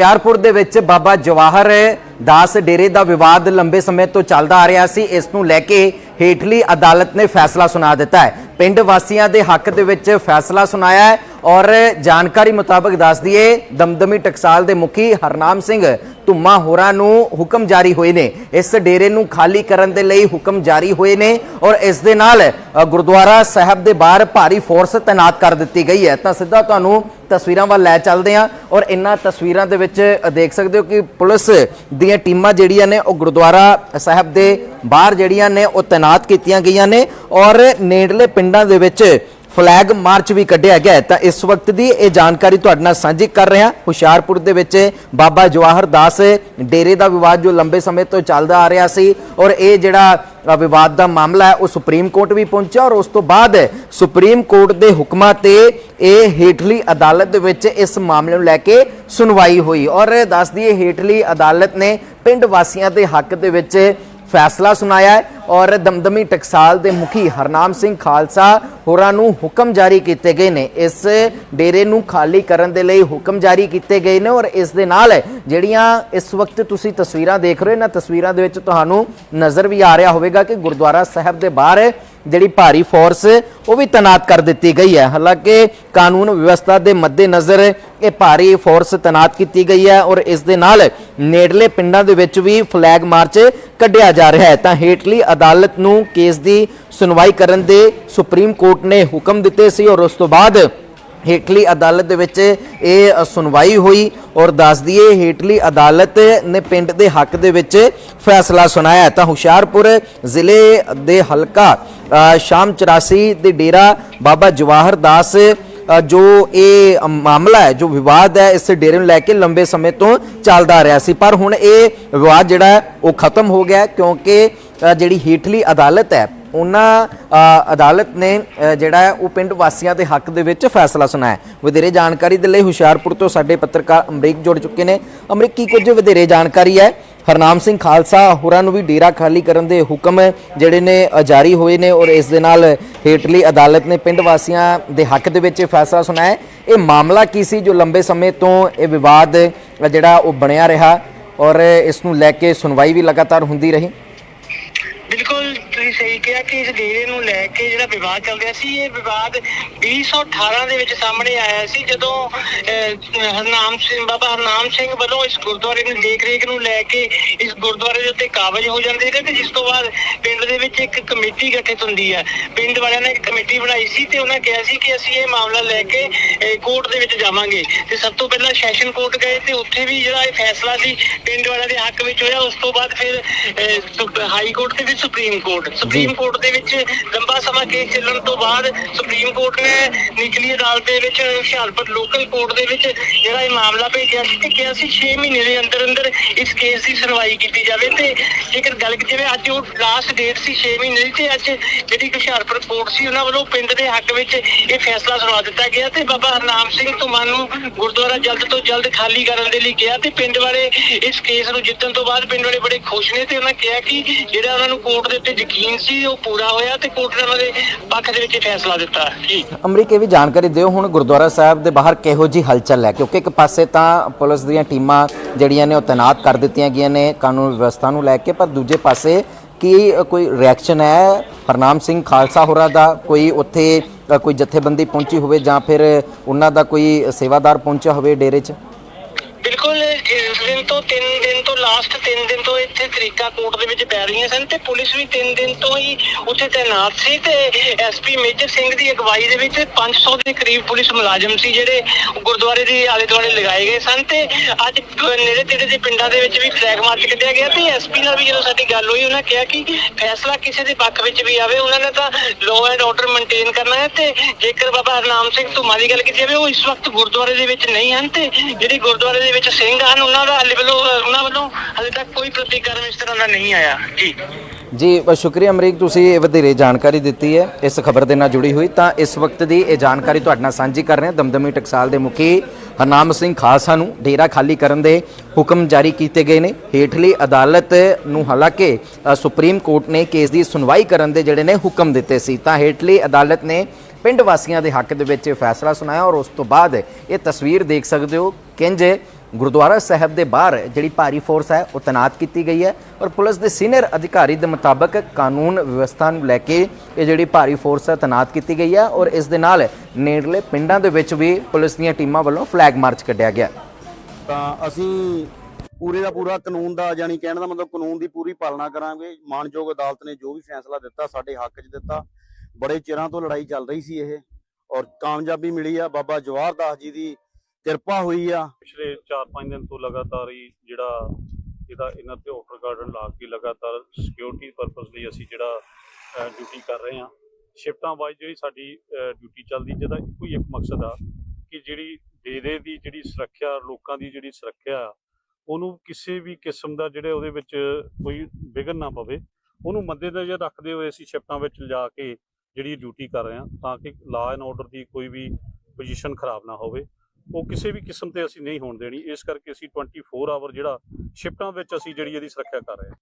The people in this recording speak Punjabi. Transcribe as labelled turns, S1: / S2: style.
S1: ਹੁਸ਼ਿਆਰਪੁਰ ਦੇ ਵਿੱਚ ਬਾਬਾ ਜਵਾਹਰ ਦਾਸ ਡੇਰੇ ਦਾ ਵਿਵਾਦ ਲੰਬੇ ਸਮੇਂ ਤੋਂ ਚੱਲਦਾ ਆ ਰਿਹਾ ਸੀ। ਇਸ ਨੂੰ ਲੈ ਕੇ ਹੇਠਲੀ ਅਦਾਲਤ ਨੇ ਫੈਸਲਾ ਸੁਣਾ ਦਿੱਤਾ ਹੈ। ਪਿੰਡ ਵਾਸੀਆਂ ਦੇ ਹੱਕ ਦੇ ਵਿੱਚ ਫੈਸਲਾ ਸੁਣਾਇਆ ਹੈ। ਔਰ ਜਾਣਕਾਰੀ ਮੁਤਾਬਕ ਦੱਸ ਦਈਏ, ਦਮਦਮੀ ਟਕਸਾਲ ਦੇ ਮੁਖੀ ਹਰਨਾਮ ਸਿੰਘ ਧੁੰਮਾ ਹੋਰਾਂ ਨੂੰ ਹੁਕਮ ਜਾਰੀ ਹੋਏ ਨੇ। ਇਸ ਡੇਰੇ ਨੂੰ ਖਾਲੀ ਕਰਨ ਦੇ ਲਈ ਹੁਕਮ ਜਾਰੀ ਹੋਏ ਨੇ ਔਰ ਇਸ ਦੇ ਨਾਲ ਗੁਰਦੁਆਰਾ ਸਾਹਿਬ ਦੇ ਬਾਹਰ ਭਾਰੀ ਫੋਰਸ ਤਾਇਨਾਤ ਕਰ ਦਿੱਤੀ ਗਈ ਹੈ। ਤਾਂ ਸਿੱਧਾ ਤੁਹਾਨੂੰ ਤਸਵੀਰਾਂ ਵੱਲ ਲੈ ਚੱਲਦੇ ਹਾਂ ਔਰ ਇਨ੍ਹਾਂ ਤਸਵੀਰਾਂ ਦੇ ਵਿੱਚ ਦੇਖ ਸਕਦੇ ਹੋ ਕਿ ਪੁਲਿਸ ਦੀਆਂ ਟੀਮਾਂ ਜਿਹੜੀਆਂ ਨੇ, ਉਹ ਗੁਰਦੁਆਰਾ ਸਾਹਿਬ ਦੇ ਬਾਹਰ ਜਿਹੜੀਆਂ ਨੇ, ਉਹ ਤਾਇਨਾਤ ਕੀਤੀਆਂ ਗਈਆਂ ਨੇ ਔਰ ਨੇੜਲੇ ਪਿੰਡਾਂ ਦੇ ਵਿੱਚ ਫਲੈਗ ਮਾਰਚ ਵੀ ਕੱਢਿਆ ਗਿਆ ਤਾਂ ਇਸ ਵਕਤ ਦੀ ਇਹ ਜਾਣਕਾਰੀ ਤੁਹਾਡੇ ਨਾਲ ਸਾਂਝੀ ਕਰ ਰਹੇ ਹਾਂ। ਹੁਸ਼ਿਆਰਪੁਰ ਦੇ ਵਿੱਚ ਬਾਬਾ ਜਵਾਹਰ ਦਾਸ ਡੇਰੇ ਦਾ ਵਿਵਾਦ ਜੋ ਲੰਬੇ ਸਮੇਂ ਤੋਂ ਚੱਲਦਾ ਆ ਰਿਹਾ ਸੀ ਔਰ ਇਹ ਜਿਹੜਾ ਵਿਵਾਦ ਦਾ ਮਾਮਲਾ ਹੈ, ਉਹ ਸੁਪਰੀਮ ਕੋਰਟ ਵੀ ਪਹੁੰਚਿਆ ਔਰ ਉਸ ਤੋਂ ਬਾਅਦ ਸੁਪਰੀਮ ਕੋਰਟ ਦੇ ਹੁਕਮਾਂ ਤੇ ਇਹ ਹੇਠਲੀ ਅਦਾਲਤ ਦੇ ਵਿੱਚ ਇਸ ਮਾਮਲੇ ਨੂੰ ਲੈ ਕੇ ਸੁਣਵਾਈ ਹੋਈ। ਔਰ ਦੱਸ ਦਈਏ, ਹੇਠਲੀ ਅਦਾਲਤ ਨੇ ਪਿੰਡ ਵਾਸੀਆਂ ਦੇ ਹੱਕ ਦੇ ਵਿੱਚ ਫੈਸਲਾ ਸੁਣਾਇਆ ਹੈ ਔਰ ਦਮਦਮੀ ਟਕਸਾਲ ਦੇ ਮੁਖੀ ਹਰਨਾਮ ਸਿੰਘ ਖਾਲਸਾ ਹੋਰਾਂ ਨੂੰ ਹੁਕਮ ਜਾਰੀ ਕੀਤੇ ਗਏ ਨੇ। ਇਸ ਡੇਰੇ ਨੂੰ ਖਾਲੀ ਕਰਨ ਦੇ ਲਈ ਹੁਕਮ ਜਾਰੀ ਕੀਤੇ ਗਏ ਨੇ ਔਰ ਇਸ ਦੇ ਨਾਲ ਜਿਹੜੀਆਂ ਇਸ ਵਕਤ ਤੁਸੀਂ ਤਸਵੀਰਾਂ ਦੇਖ ਰਹੇ ਹੋ, ਇਹਨਾਂ ਤਸਵੀਰਾਂ ਦੇ ਵਿੱਚ ਤੁਹਾਨੂੰ ਨਜ਼ਰ ਵੀ ਆ ਰਿਹਾ ਹੋਵੇਗਾ ਕਿ ਗੁਰਦੁਆਰਾ ਸਾਹਿਬ ਦੇ ਬਾਹਰ ਜਿਹੜੀ ਭਾਰੀ ਫੋਰਸ ਉਹ ਵੀ ਤਾਇਨਾਤ ਕਰ ਦਿੱਤੀ ਗਈ ਹੈ। ਹਾਲਾਂਕਿ ਕਾਨੂੰਨ ਵਿਵਸਥਾ ਦੇ ਮੱਦੇਨਜ਼ਰ ਇਹ ਭਾਰੀ ਫੋਰਸ ਤਾਇਨਾਤ ਕੀਤੀ ਗਈ ਹੈ ਔਰ ਇਸ ਦੇ ਨਾਲ ਨੇੜਲੇ ਪਿੰਡਾਂ ਦੇ ਵਿੱਚ ਵੀ ਫਲੈਗ ਮਾਰਚ ਕੱਢਿਆ ਜਾ ਰਿਹਾ ਹੈ। ਤਾਂ ਹੇਠਲੀ ਅਦਾਲਤ ਨੂੰ ਕੇਸ ਦੀ ਸੁਣਵਾਈ ਕਰਨ ਦੇ ਸੁਪਰੀਮ ਕੋਰਟ ਨੇ ਹੁਕਮ ਦਿੱਤੇ ਸੀ ਔਰ ਉਸ ਤੋਂ ਬਾਅਦ ਹੇਠਲੀ ਅਦਾਲਤ ਦੇ ਵਿੱਚ ਇਹ ਸੁਣਵਾਈ ਹੋਈ ਔਰ ਦੱਸ ਦਈਏ ਹੇਠਲੀ ਅਦਾਲਤ ਨੇ ਪਿੰਡ ਦੇ ਹੱਕ ਦੇ ਵਿੱਚ ਫੈਸਲਾ ਸੁਣਾਇਆ ਤਾਂ ਹੁਸ਼ਿਆਰਪੁਰ ਜ਼ਿਲ੍ਹੇ ਦੇ ਹਲਕਾ ਸ਼ਾਮ 84 ਦੇ ਡੇਰਾ ਬਾਬਾ ਜਵਾਹਰ ਦਾਸ ਜੋ ਇਹ ਮਾਮਲਾ ਹੈ, ਜੋ ਵਿਵਾਦ ਹੈ, ਇਸ ਡੇਰੇ ਨੂੰ ਲੈ ਕੇ ਲੰਬੇ ਸਮੇਂ ਤੋਂ ਚੱਲਦਾ ਆ ਰਿਹਾ ਸੀ। ਪਰ ਹੁਣ ਇਹ ਵਿਵਾਦ ਜਿਹੜਾ ਉਹ ਖਤਮ ਹੋ ਗਿਆ ਕਿਉਂਕਿ ਜਿਹੜੀ ਹੇਠਲੀ ਅਦਾਲਤ ਹੈ ਉਹਨਾਂ ਅਦਾਲਤ ਨੇ ਜਿਹੜਾ ਹੈ, ਉਹ ਪਿੰਡ ਵਾਸੀਆਂ ਦੇ ਹੱਕ ਦੇ ਵਿੱਚ ਫੈਸਲਾ ਸੁਣਾਇਆ ਵਧੇਰੇ ਜਾਣਕਾਰੀ ਦੇ ਲਈ ਹੁਸ਼ਿਆਰਪੁਰ ਤੋਂ ਸਾਡੇ ਪੱਤਰਕਾਰ ਅਮਰੀਕ ਜੁੜ ਚੁੱਕੇ ਨੇ। ਅਮਰੀਕ, ਕੀ ਕੁਝ ਵਧੇਰੇ ਜਾਣਕਾਰੀ ਹੈ? ਹਰਨਾਮ ਸਿੰਘ ਖਾਲਸਾ ਹੋਰਾਂ ਨੂੰ ਵੀ ਡੇਰਾ ਖਾਲੀ ਕਰਨ ਦੇ ਹੁਕਮ ਜਿਹੜੇ ਨੇ ਜਾਰੀ ਹੋਏ ਨੇ ਔਰ ਇਸ ਦੇ ਨਾਲ ਹੇਠਲੀ ਅਦਾਲਤ ਨੇ ਪਿੰਡ ਵਾਸੀਆਂ ਦੇ ਹੱਕ ਦੇ ਵਿੱਚ ਇਹ ਫੈਸਲਾ ਸੁਣਾਇਆ ਇਹ ਮਾਮਲਾ ਕੀ ਸੀ ਜੋ ਲੰਬੇ ਸਮੇਂ ਤੋਂ ਇਹ ਵਿਵਾਦ ਜਿਹੜਾ ਉਹ ਬਣਿਆ ਰਿਹਾ ਔਰ ਇਸ ਨੂੰ ਲੈ ਕੇ ਸੁਣਵਾਈ ਵੀ ਲਗਾਤਾਰ ਹੁੰਦੀ ਰਹੀ?
S2: ਸਹੀ ਕਿਹਾ ਕਿ ਇਸ ਡੇਰੇ ਨੂੰ ਲੈ ਕੇ ਜਿਹੜਾ ਵਿਵਾਦ ਚੱਲ ਰਿਹਾ ਸੀ, ਇਹ ਵਿਵਾਦ 2018 ਦੇ ਵਿੱਚ ਸਾਹਮਣੇ ਆਇਆ ਸੀ, ਜਦੋਂ ਹਰਨਾਮ ਸਿੰਘ, ਬਾਬਾ ਹਰਨਾਮ ਸਿੰਘ ਵੱਲੋਂ ਇਸ ਗੁਰਦੁਆਰੇ ਦੀ ਦੇਖ ਰੇਖ ਨੂੰ ਲੈ ਕੇ ਇਸ ਗੁਰਦੁਆਰੇ ਦੇ ਉੱਤੇ ਕਾਬਜ ਹੋ ਜਾਂਦੇ ਨੇ ਤੇ ਜਿਸ ਤੋਂ ਬਾਅਦ ਪਿੰਡ ਦੇ ਵਿੱਚ ਇੱਕ ਕਮੇਟੀ ਗਠਿਤ ਹੁੰਦੀ ਹੈ ਪਿੰਡ ਵਾਲਿਆਂ ਨੇ ਇੱਕ ਕਮੇਟੀ ਬਣਾਈ ਸੀ ਤੇ ਉਹਨਾਂ ਕਿਹਾ ਸੀ ਕਿ ਅਸੀਂ ਇਹ ਮਾਮਲਾ ਲੈ ਕੇ ਕੋਰਟ ਦੇ ਵਿੱਚ ਜਾਵਾਂਗੇ। ਤੇ ਸਭ ਤੋਂ ਪਹਿਲਾਂ ਸੈਸ਼ਨ ਕੋਰਟ ਗਏ ਤੇ ਉੱਥੇ ਵੀ ਜਿਹੜਾ ਇਹ ਫੈਸਲਾ ਸੀ, ਪਿੰਡ ਵਾਲਿਆਂ ਦੇ ਹੱਕ ਵਿੱਚ ਹੋਇਆ ਉਸ ਤੋਂ ਬਾਅਦ ਫਿਰ ਹਾਈ ਕੋਰਟ ਤੇ ਫਿਰ ਸੁਪਰੀਮ ਕੋਰਟ ਸੁਪਰੀਮ ਕੋਰਟ ਦੇ ਵਿੱਚ ਲੰਬਾ ਸਮਾਂ ਕੇਸ ਚੱਲਣ ਤੋਂ ਬਾਅਦ ਸੁਪਰੀਮ ਕੋਰਟ ਨੇ ਨਿਚਲੀ ਅਦਾਲਤ ਦੇ ਵਿੱਚ ਹੁਸ਼ਿਆਰਪੁਰ ਲੋਕਲ ਕੋਰਟ ਦੇ ਵਿੱਚ ਜਿਹੜਾ ਇਹ ਮਾਮਲਾ ਭੇਜਿਆ ਸੀ ਤੇ ਕਿਹਾ ਸੀ 6 ਮਹੀਨੇ ਦੇ ਅੰਦਰ ਅੰਦਰ ਇਸ ਕੇਸ ਦੀ ਸੁਣਵਾਈ ਕੀਤੀ ਜਾਵੇ। ਤੇ ਜੇਕਰ ਗੱਲ ਜਿਵੇਂ ਅੱਜ ਉਹ ਲਾਸਟ ਡੇਟ ਸੀ 6 ਮਹੀਨੇ ਦੀ ਤੇ ਅੱਜ ਜਿਹੜੀ ਹੁਸ਼ਿਆਰਪੁਰ ਕੋਰਟ ਸੀ ਉਹਨਾਂ ਵੱਲੋਂ ਪਿੰਡ ਦੇ ਹੱਕ ਵਿੱਚ ਇਹ ਫੈਸਲਾ ਸੁਣਾ ਦਿੱਤਾ ਗਿਆ। ਤੇ ਬਾਬਾ ਹਰਨਾਮ ਸਿੰਘ ਧੁਮਾ ਨੂੰ ਗੁਰਦੁਆਰਾ ਜਲਦ ਤੋਂ ਜਲਦ ਖਾਲੀ ਕਰਨ ਦੇ ਲਈ ਕਿਹਾ ਤੇ ਪਿੰਡ ਵਾਲੇ ਇਸ ਕੇਸ ਨੂੰ ਜਿੱਤਣ ਤੋਂ ਬਾਅਦ ਪਿੰਡ ਵਾਲੇ ਬੜੇ ਖੁਸ਼ ਨੇ ਤੇ ਉਹਨਾਂ ਕਿਹਾ ਕਿ ਜਿਹੜਾ ਉਹਨਾਂ ਨੂੰ ਕੋਰਟ ਦੇ ਉੱਤੇ ਯਕੀਨ ਸੀ, ਉਹ ਪੂਰਾ ਹੋਇਆ ਤੇ ਕੋਰਟ ਨੇ ਉਹਨਾਂ ਦੇ ਪੱਖ ਦੇ ਵਿੱਚ ਫੈਸਲਾ ਦਿੱਤਾ। ਜੀ।
S1: ਅਮਰੀਕ ਵੀ ਜਾਣਕਾਰੀ ਦਿਓ, ਹੁਣ ਗੁਰਦੁਆਰਾ ਸਾਹਿਬ ਦੇ ਬਾਹਰ ਕਿਹੋ ਜੀ ਹਲਚਲ ਹੈ? ਕਿਉਂਕਿ ਇੱਕ ਪਾਸੇ ਤਾਂ ਪੁਲਿਸ ਦੀਆਂ ਟੀਮਾਂ ਜਿਹੜੀਆਂ ਨੇ ਉਹ ਤਾਇਨਾਤ ਕਰ ਦਿੱਤੀਆਂ ਗਈਆਂ ਨੇ ਕਾਨੂੰਨ ਵਿਵਸਥਾ ਨੂੰ ਲੈ ਕੇ, ਪਰ ਦੂਜੇ ਪਾਸੇ ਕੀ ਕੋਈ ਰਿਐਕਸ਼ਨ ਹੈ? ਹਰਨਾਮ ਸਿੰਘ ਖਾਲਸਾ ਹੋਰਾਂ ਦਾ ਕੋਈ ਉੱਥੇ ਕੋਈ ਜਥੇਬੰਦੀ ਪਹੁੰਚੀ ਹੋਵੇ ਜਾਂ ਫਿਰ ਉਹਨਾਂ ਦਾ ਕੋਈ ਸੇਵਾਦਾਰ ਪਹੁੰਚਿਆ ਹੋਵੇ ਡੇਰੇ 'ਚ?
S2: ਬਿਲਕੁਲ ਇਸ ਦਿਨ ਤੋਂ 3 ਦਿਨ ਤੋਂ ਲਾਸਟ 3 ਦਿਨ ਤੋਂ ਇੱਥੇ ਤਰੀਕਾ ਕੋਰਟ ਦੇ ਵਿੱਚ ਪੈ ਰਹੀਆਂ ਸਨ ਤੇ ਪੁਲਿਸ ਵੀ 3 ਦਿਨ ਤੋਂ ਹੀ ਉੱਥੇ ਤਾਇਨਾਤ ਸੀ ਤੇ ਐਸਪੀ ਮੇਜਰ ਸਿੰਘ ਦੀ ਅਗਵਾਈ ਦੇ ਵਿੱਚ 500 ਦੇ ਕਰੀਬ ਪੁਲਿਸ ਮੁਲਾਜ਼ਮ ਸੀ ਜਿਹੜੇ ਗੁਰਦੁਆਰੇ ਦੇ ਆਲੇ ਦੁਆਲੇ ਲਗਾਏ ਗਏ ਸਨ ਤੇ ਅੱਜ ਨੇੜੇ ਤੇੜੇ ਦੇ ਪਿੰਡਾਂ ਦੇ ਵਿੱਚ ਵੀ ਫਲੈਗ ਮਾਰਚ ਕੱਢਿਆ ਗਿਆ ਤੇ ਐਸਪੀ ਨਾਲ ਵੀ ਜਦੋਂ ਸਾਡੀ ਗੱਲ ਹੋਈ, ਉਹਨਾਂ ਕਿਹਾ ਕਿ ਫੈਸਲਾ ਕਿਸੇ ਦੇ ਪੱਖ ਵਿੱਚ ਵੀ ਆਵੇ, ਉਹਨਾਂ ਨੇ ਤਾਂ ਲਾਅ ਐਂਡ ਆਰਡਰ ਮੇਨਟੇਨ ਕਰਨਾ ਹੈ ਤੇ ਜੇਕਰ ਬਾਬਾ ਹਰਨਾਮ ਸਿੰਘ ਧੁਮਾ ਦੀ ਗੱਲ ਕੀਤੀ ਜਾਵੇ, ਉਹ ਇਸ ਵਕਤ ਗੁਰਦੁਆਰੇ ਦੇ ਵਿੱਚ ਨਹੀਂ ਹਨ ਤੇ ਜਿਹੜੇ ਗੁਰਦੁਆਰੇ ਦੇ ਵਿੱਚ ਸਿੰਘ ਹਨ, ਉਹਨਾਂ ਦਾ ਹਾਲੇ ਵੱਲੋਂ, ਉਹਨਾਂ ਵੱਲੋਂ ਹਾਲੇ ਤੱਕ ਕੋਈ ਪ੍ਰਤੀਕਰਮ ਇਸ ਤਰ੍ਹਾਂ ਦਾ ਨਹੀਂ ਆਇਆ। ਜੀ।
S1: ਜੀ ਸ਼ੁਕਰੀਆ ਅਮਰੀਕ, ਤੁਸੀਂ ਇਹ ਵਧੇਰੇ ਜਾਣਕਾਰੀ ਦਿੱਤੀ ਹੈ। ਇਸ ਖਬਰ ਦੇ ਨਾਲ ਜੁੜੀ ਹੋਈ, ਤਾਂ ਇਸ ਵਕਤ ਦੀ ਇਹ ਜਾਣਕਾਰੀ ਤੁਹਾਡੇ ਨਾਲ ਸਾਂਝੀ ਕਰ ਰਹੇ ਹਾਂ। ਦਮਦਮੀ ਟਕਸਾਲ ਦੇ ਮੁਖੀ ਹਰਨਾਮ ਸਿੰਘ ਖਾਲਸਾ ਨੂੰ ਡੇਰਾ ਖਾਲੀ ਕਰਨ ਦੇ ਹੁਕਮ ਜਾਰੀ ਕੀਤੇ ਗਏ ਨੇ। ਹੇਠਲੀ ਅਦਾਲਤ ਨੂੰ ਹਾਲਾਂਕਿ ਸੁਪਰੀਮ ਕੋਰਟ ਨੇ ਕੇਸ ਦੀ ਸੁਣਵਾਈ ਕਰਨ ਦੇ ਜਿਹੜੇ ਨੇ ਹੁਕਮ ਦਿੱਤੇ ਸੀ, ਤਾਂ ਹੇਠਲੀ ਅਦਾਲਤ ਨੇ ਪਿੰਡ ਵਾਸੀਆਂ ਦੇ ਹੱਕ ਦੇ ਵਿੱਚ ਫੈਸਲਾ ਸੁਣਾਇਆ ਔਰ ਉਸ ਤੋਂ ਬਾਅਦ ਇਹ ਤਸਵੀਰ ਦੇਖ ਸਕਦੇ ਹੋ। ਕਿੰਜ ਗੁਰਦੁਆਰਾ ਸਾਹਿਬ ਦੇ ਬਾਹਰ ਜਿਹੜੀ ਭਾਰੀ ਫੋਰਸ ਹੈ, ਉਹ ਤੈਨਾਤ ਕੀਤੀ ਗਈ ਹੈ ਔਰ ਪੁਲਿਸ ਦੇ ਸੀਨੀਅਰ ਅਧਿਕਾਰੀ ਦੇ ਮੁਤਾਬਕ ਕਾਨੂੰਨ ਵਿਵਸਥਾ ਨੂੰ ਲੈ ਕੇ ਇਹ ਜਿਹੜੀ ਭਾਰੀ ਫੋਰਸ ਹੈ, ਤੈਨਾਤ ਕੀਤੀ ਗਈ ਹੈ ਔਰ ਇਸ ਦੇ ਨਾਲ ਨੇੜਲੇ ਪਿੰਡਾਂ ਦੇ ਵਿੱਚ ਵੀ ਪੁਲਿਸ ਦੀਆਂ ਟੀਮਾਂ ਵੱਲੋਂ ਫਲੈਗ ਮਾਰਚ ਕੱਢਿਆ ਗਿਆ।
S3: ਤਾਂ ਅਸੀਂ ਪੂਰੇ ਦਾ ਪੂਰਾ ਕਾਨੂੰਨ ਦਾ, ਯਾਨੀ ਕਹਿਣ ਦਾ ਮਤਲਬ ਕਾਨੂੰਨ ਦੀ ਪੂਰੀ ਪਾਲਣਾ ਕਰਾਂਗੇ। ਮਾਨਯੋਗ ਅਦਾਲਤ ਨੇ ਜੋ ਵੀ ਫੈਸਲਾ ਦਿੱਤਾ, ਸਾਡੇ ਹੱਕ 'ਚ ਦਿੱਤਾ। ਬੜੇ ਚਿਰਾਂ ਤੋਂ ਲੜਾਈ ਚੱਲ ਰਹੀ ਸੀ ਇਹ ਔਰ ਕਾਮਯਾਬੀ ਮਿਲੀ ਆ। ਬਾਬਾ ਜਵਾਹਰ ਦਾਸ ਜੀ ਦੀ ਕਿਰਪਾ ਹੋਈ ਆ।
S4: ਪਿਛਲੇ 4-5 ਦਿਨ ਤੋਂ ਲਗਾਤਾਰ ਹੀ ਜਿਹੜਾ ਇਹਦਾ ਇਹਨਾਂ ਤੇ ਆਰਡਰ ਗਾਰਡਨ ਲਾ ਕੇ ਲਗਾਤਾਰ ਸਿਕਿਉਰਿਟੀ ਪਰਪਸ ਲਈ ਅਸੀਂ ਜਿਹੜਾ ਡਿਊਟੀ ਕਰ ਰਹੇ ਹਾਂ। ਸ਼ਿਫਟਾਂ ਵਾਈਜ਼ ਜਿਹੜੀ ਸਾਡੀ ਡਿਊਟੀ ਚੱਲਦੀ ਜਿਹਦਾ ਇੱਕੋ ਹੀ ਇੱਕ ਮਕਸਦ ਆ ਕਿ ਜਿਹੜੀ ਡੇਰੇ ਦੀ ਜਿਹੜੀ ਸੁਰੱਖਿਆ ਲੋਕਾਂ ਦੀ ਜਿਹੜੀ ਸੁਰੱਖਿਆ ਆ, ਉਹਨੂੰ ਕਿਸੇ ਵੀ ਕਿਸਮ ਦਾ ਜਿਹੜੇ ਉਹਦੇ ਵਿੱਚ ਕੋਈ ਵਿਘਨ ਨਾ ਪਵੇ। ਉਹਨੂੰ ਮੱਦੇਨਜ਼ਰ ਰੱਖਦੇ ਹੋਏ ਅਸੀਂ ਸ਼ਿਫਟਾਂ ਵਿੱਚ ਲਿਜਾ ਕੇ ਜਿਹੜੀ ਡਿਊਟੀ ਕਰ ਰਹੇ ਹਾਂ ਤਾਂ ਕਿ ਲਾ ਐਂਡ ਆਰਡਰ ਦੀ ਕੋਈ ਵੀ ਪੋਜੀਸ਼ਨ ਖਰਾਬ ਨਾ ਹੋਵੇ। ਉਹ ਕਿਸੇ ਵੀ ਕਿਸਮ ਤੇ ਅਸੀਂ ਨਹੀਂ ਹੋਣ ਦੇਣੀ। ਇਸ ਕਰਕੇ ਅਸੀਂ 24 ਆਵਰ ਜਿਹੜਾ ਸ਼ਿਫਟਾਂ ਵਿੱਚ ਅਸੀਂ ਜਿਹੜੀ ਇਹਦੀ ਸੁਰੱਖਿਆ ਕਰ ਰਹੇ ਹਾਂ।